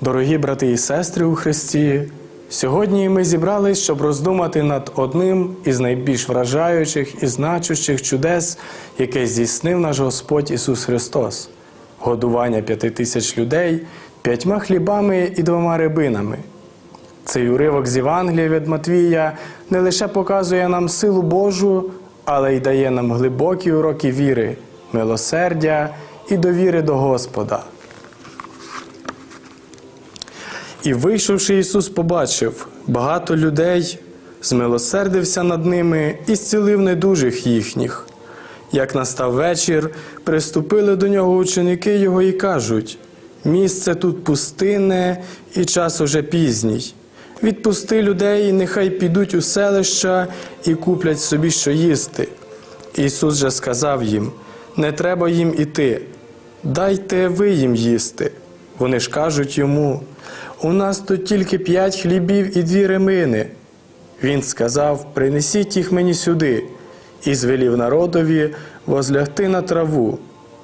Дорогі брати і сестри у Христі, сьогодні ми зібрались, щоб роздумати над одним із найбільш вражаючих і значущих чудес, яке здійснив наш Господь Ісус Христос годування п'яти тисяч людей п'ятьма хлібами і двома рибинами. Цей уривок з Євангелія від Матвія не лише показує нам силу Божу, але й дає нам глибокі уроки віри, милосердя і довіри до Господа. І вийшовши, Ісус побачив багато людей, змилосердився над ними і зцілив недужих їхніх. Як настав вечір, приступили до нього ученики його і кажуть: місце тут пустинне і час уже пізній. Відпусти людей, нехай підуть у селища і куплять собі що їсти. Ісус же сказав їм: Не треба їм іти, дайте ви їм їсти. Вони ж кажуть йому: у нас тут тільки п'ять хлібів і дві ремини. Він сказав: Принесіть їх мені сюди, і звелів народові возлягти на траву.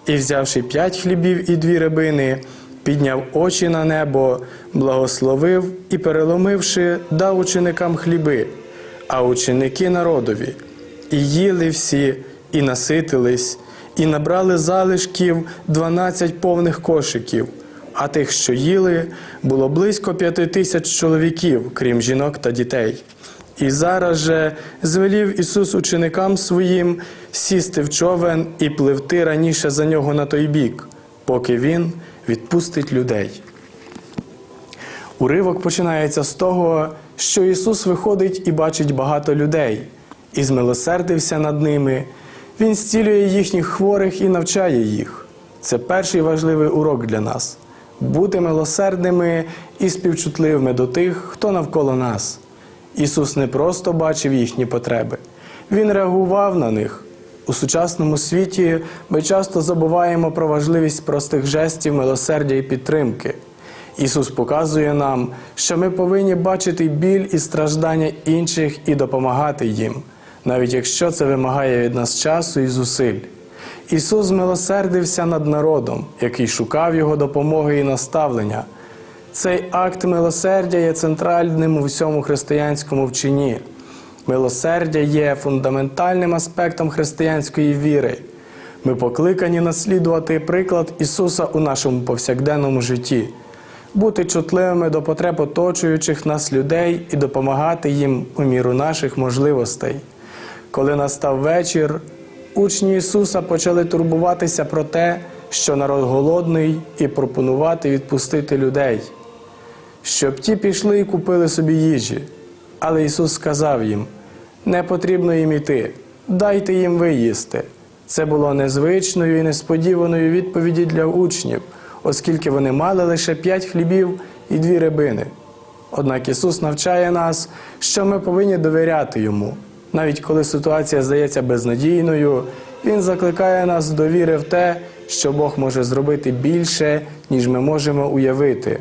І, взявши п'ять хлібів і дві рибини, підняв очі на небо, благословив і, переломивши, дав ученикам хліби, а ученики народові. І їли всі, і наситились, і набрали залишків дванадцять повних кошиків. А тих, що їли, було близько п'яти тисяч чоловіків, крім жінок та дітей. І зараз же звелів Ісус ученикам своїм сісти в човен і пливти раніше за нього на той бік, поки Він відпустить людей. Уривок починається з того, що Ісус виходить і бачить багато людей, і змилосердився над ними. Він зцілює їхніх хворих і навчає їх. Це перший важливий урок для нас бути милосердними і співчутливими до тих, хто навколо нас. Ісус не просто бачив їхні потреби, Він реагував на них. У сучасному світі ми часто забуваємо про важливість простих жестів, милосердя і підтримки. Ісус показує нам, що ми повинні бачити біль і страждання інших і допомагати їм, навіть якщо це вимагає від нас часу і зусиль. Ісус милосердився над народом, який шукав Його допомоги і наставлення. Цей акт милосердя є центральним у всьому християнському вченні. Милосердя є фундаментальним аспектом християнської віри. Ми покликані наслідувати приклад Ісуса у нашому повсякденному житті, бути чутливими до потреб оточуючих нас людей і допомагати їм у міру наших можливостей. Коли настав вечір, учні Ісуса почали турбуватися про те, що народ голодний, і пропонувати відпустити людей, щоб ті пішли і купили собі їжі. Але Ісус сказав їм: не потрібно їм іти, дайте їм виїсти. Це було незвичною і несподіваною відповіді для учнів, оскільки вони мали лише п'ять хлібів і дві рибини. Однак Ісус навчає нас, що ми повинні довіряти Йому. Навіть коли ситуація здається безнадійною, Він закликає нас до віри в те, що Бог може зробити більше, ніж ми можемо уявити,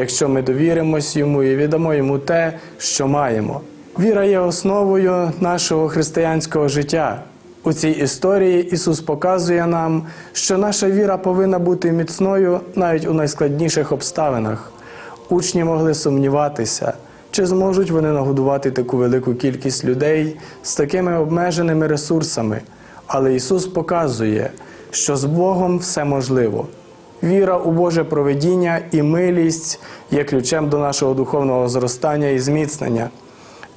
якщо ми довіримось йому і віддамо йому те, що маємо. Віра є основою нашого християнського життя. У цій історії Ісус показує нам, що наша віра повинна бути міцною навіть у найскладніших обставинах. Учні могли сумніватися, чи зможуть вони нагодувати таку велику кількість людей з такими обмеженими ресурсами. Але Ісус показує, що з Богом все можливо. Віра у Боже проведіння і милість є ключем до нашого духовного зростання і зміцнення.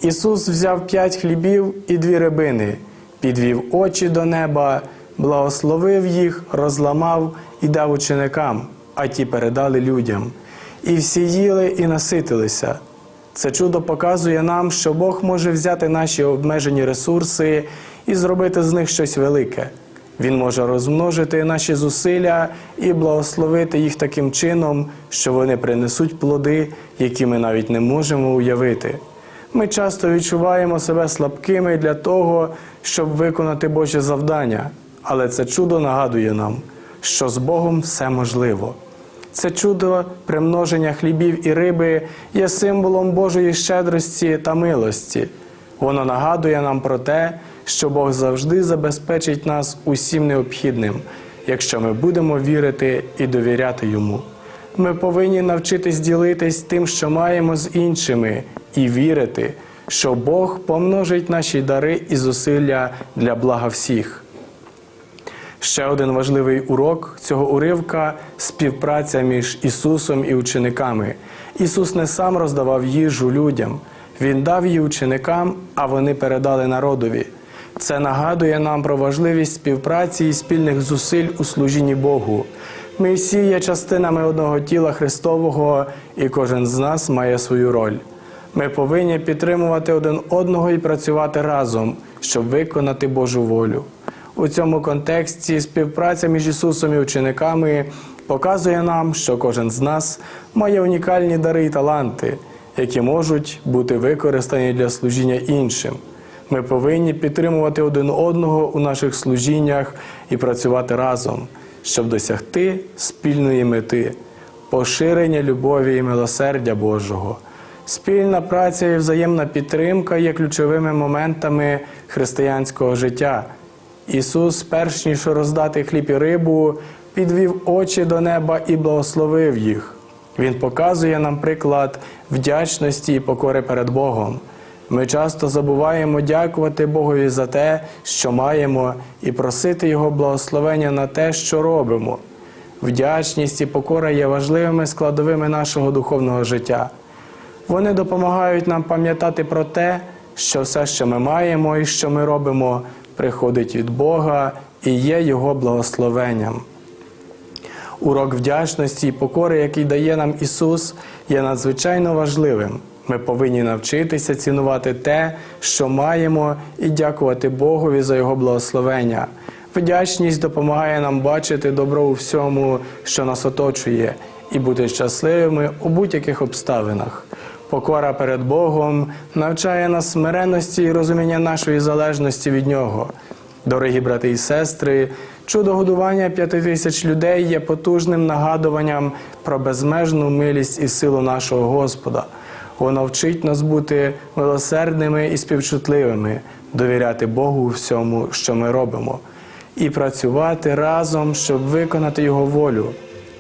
Ісус взяв п'ять хлібів і дві рибини, підвів очі до неба, благословив їх, розламав і дав ученикам, а ті передали людям. І всі їли і наситилися. Це чудо показує нам, що Бог може взяти наші обмежені ресурси і зробити з них щось велике. Він може розмножити наші зусилля і благословити їх таким чином, що вони принесуть плоди, які ми навіть не можемо уявити. Ми часто відчуваємо себе слабкими для того, щоб виконати Боже завдання, але це чудо нагадує нам, що з Богом все можливо. Це чудо примноження хлібів і риби є символом Божої щедрості та милості. Воно нагадує нам про те, що Бог завжди забезпечить нас усім необхідним, якщо ми будемо вірити і довіряти Йому. Ми повинні навчитись ділитись тим, що маємо з іншими, і вірити, що Бог помножить наші дари і зусилля для блага всіх. Ще один важливий урок цього уривка співпраця між Ісусом і учениками. Ісус не сам роздавав їжу людям, Він дав її ученикам, а вони передали народові. Це нагадує нам про важливість співпраці і спільних зусиль у служінні Богу. Ми всі є частинами одного тіла Христового, і кожен з нас має свою роль. Ми повинні підтримувати один одного і працювати разом, щоб виконати Божу волю. У цьому контексті співпраця між Ісусом і учениками показує нам, що кожен з нас має унікальні дари і таланти, які можуть бути використані для служіння іншим. Ми повинні підтримувати один одного у наших служіннях і працювати разом, щоб досягти спільної мети, поширення любові і милосердя Божого. Спільна праця і взаємна підтримка є ключовими моментами християнського життя. Ісус, перш ніж роздати хліб і рибу, підвів очі до неба і благословив їх. Він показує нам приклад вдячності і покори перед Богом. Ми часто забуваємо дякувати Богові за те, що маємо, і просити Його благословення на те, що робимо. Вдячність і покора є важливими складовими нашого духовного життя. Вони допомагають нам пам'ятати про те, що все, що ми маємо і що ми робимо, приходить від Бога і є Його благословенням. Урок вдячності і покори, який дає нам Ісус, є надзвичайно важливим. Ми повинні навчитися цінувати те, що маємо, і дякувати Богові за Його благословення. Вдячність допомагає нам бачити добро у всьому, що нас оточує, і бути щасливими у будь-яких обставинах. Покора перед Богом навчає нас смиренності і розуміння нашої залежності від Нього. Дорогі брати і сестри, чудо годування п'яти тисяч людей є потужним нагадуванням про безмежну милість і силу нашого Господа. Воно вчить нас бути милосердними і співчутливими, довіряти Богу всьому, що ми робимо, і працювати разом, щоб виконати Його волю.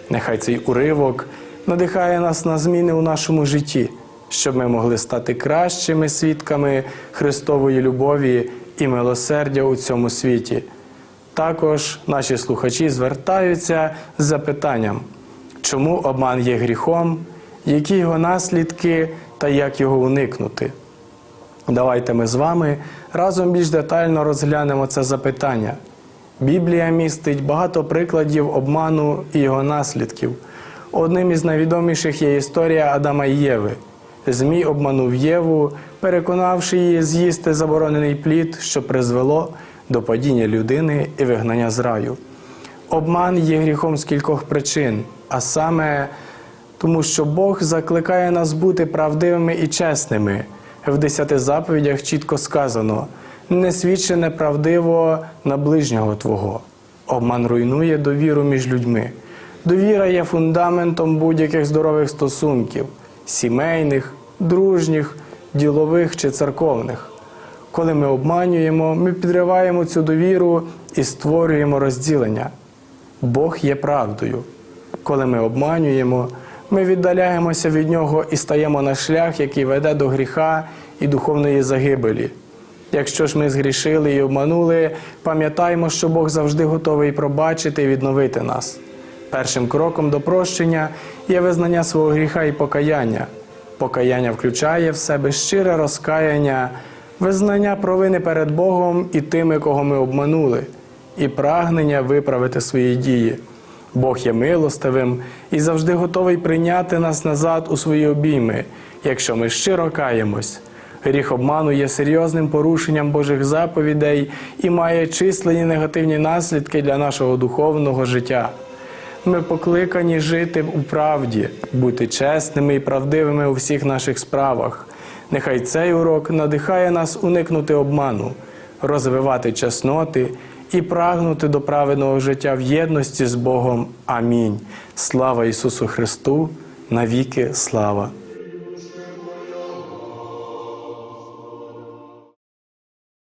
Нехай цей уривок надихає нас на зміни у нашому житті, щоб ми могли стати кращими свідками Христової любові і милосердя у цьому світі. Також наші слухачі звертаються з запитанням, чому обман є гріхом, які його наслідки та як його уникнути. Давайте ми з вами разом більш детально розглянемо це запитання. Біблія містить багато прикладів обману і його наслідків. Одним із найвідоміших є історія Адама і Єви. Змій обманув Єву, переконавши її з'їсти заборонений плід, що призвело до падіння людини і вигнання з раю. Обман є гріхом з кількох причин, а саме тому, що Бог закликає нас бути правдивими і чесними. В десяти заповідях чітко сказано: не свідчи неправдиво на ближнього Твого. Обман руйнує довіру між людьми. Довіра є фундаментом будь-яких здорових стосунків сімейних, дружніх, ділових чи церковних. Коли ми обманюємо, ми підриваємо цю довіру і створюємо розділення. Бог є правдою. Коли ми обманюємо, ми віддаляємося від Нього і стаємо на шлях, який веде до гріха і духовної загибелі. Якщо ж ми згрішили і обманули, пам'ятаємо, що Бог завжди готовий пробачити і відновити нас. Першим кроком до прощення є визнання свого гріха і покаяння. Покаяння включає в себе щире розкаяння, визнання провини перед Богом і тими, кого ми обманули, і прагнення виправити свої дії. Бог є милостивим і завжди готовий прийняти нас назад у свої обійми, якщо ми щиро каємось. Гріх обману є серйозним порушенням Божих заповідей і має численні негативні наслідки для нашого духовного життя. Ми покликані жити у правді, бути чесними і правдивими у всіх наших справах. Нехай цей урок надихає нас уникнути обману, розвивати чесноти і прагнути до праведного життя в єдності з Богом. Амінь. Слава Ісусу Христу! Навіки слава!